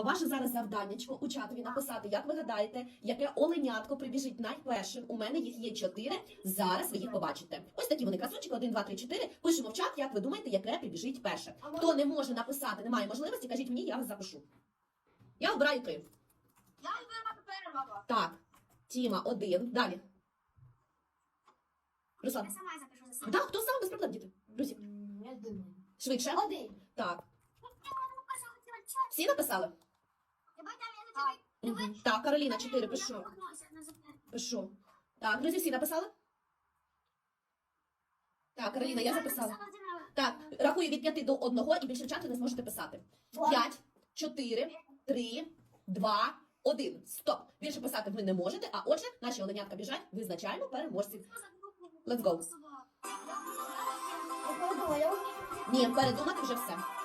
Ваше зараз завданнячко у чатові написати, як ви гадаєте, яке оленятко прибіжить найпершим. У мене їх є чотири. Зараз ви їх побачите. Ось такі вони красунчики, один, два, три, чотири. Пишемо в чат, як ви думаєте, яке прибіжить перше. Хто не може написати, немає можливості, кажіть мені, я вас запишу. Я обираю три. Я вибрав першого. Так, Тіма, один. Далі. Руслан. Я сама запишу за себе. Так, хто сам без проблем, діти? Друзі, Я думаю. швидше. Один. Так. Всі написали? Мгм. Так, Кароліна, чотири, пишу. Пишу. Так, друзі, всі написали? Так, Кароліна, я записала. Так, рахую від п'яти до одного і більше в не зможете писати. П'ять, чотири, три, два, один. Стоп. Більше писати ви не можете, а отже, наші оленятка біжать, визначаємо переможців. Let's go. Ні, передумати вже все.